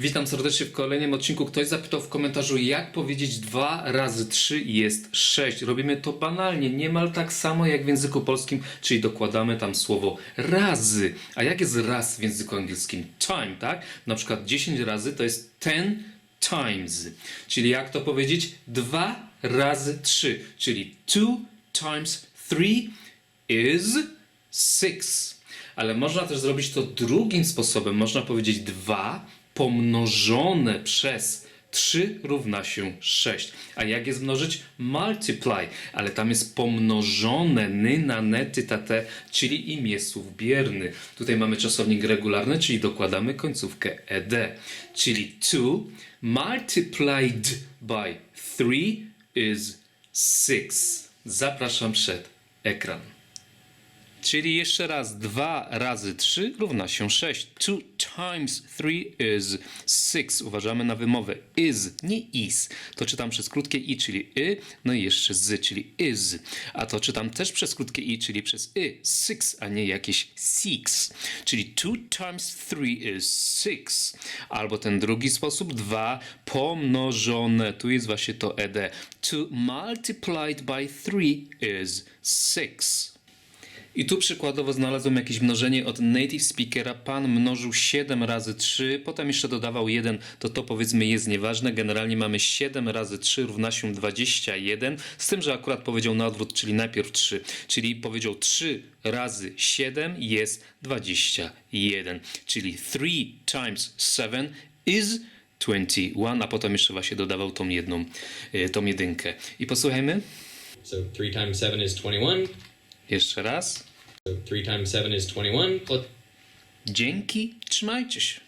Witam serdecznie w kolejnym odcinku. Ktoś zapytał w komentarzu, jak powiedzieć 2 razy 3 jest 6. Robimy to banalnie, niemal tak samo jak w języku polskim, czyli dokładamy tam słowo razy. A jak jest raz w języku angielskim? Time, tak? Na przykład 10 razy to jest 10 times. Czyli jak to powiedzieć? 2 razy 3, czyli 2 times 3 is 6. Ale można też zrobić to drugim sposobem. Można powiedzieć 2 pomnożone przez 3 równa się 6. A jak jest mnożyć? Multiply. Ale tam jest pomnożone ny na nety tate, czyli imię słów bierny. Tutaj mamy czasownik regularny, czyli dokładamy końcówkę ed. Czyli 2 multiplied by 3 is 6. Zapraszam przed ekran. Czyli jeszcze raz 2 razy 3 równa się 6. 2 times 3 is 6. Uważamy na wymowę is, nie is. To czytam przez krótkie i, czyli y, no i jeszcze z, czyli is. A to czytam też przez krótkie i, czyli przez y, six, a nie jakieś six. Czyli 2 times 3 is 6. Albo ten drugi sposób 2 pomnożone. Tu jest właśnie to ed. 2 multiplied by 3 is 6. I tu przykładowo znalazłem jakieś mnożenie od native speakera. Pan mnożył 7 razy 3, potem jeszcze dodawał 1, to to powiedzmy jest nieważne. Generalnie mamy 7 razy 3 równa się 21, z tym, że akurat powiedział na odwrót, czyli najpierw 3. Czyli powiedział 3 razy 7 jest 21. Czyli 3 times 7 is 21, a potem jeszcze właśnie dodawał tą jedną, y, tą jedynkę. I posłuchajmy So 3 times 7 is 21. jeszcze raz. So 3 times 7 is 21. Plus Dzięki, trzymajcie się.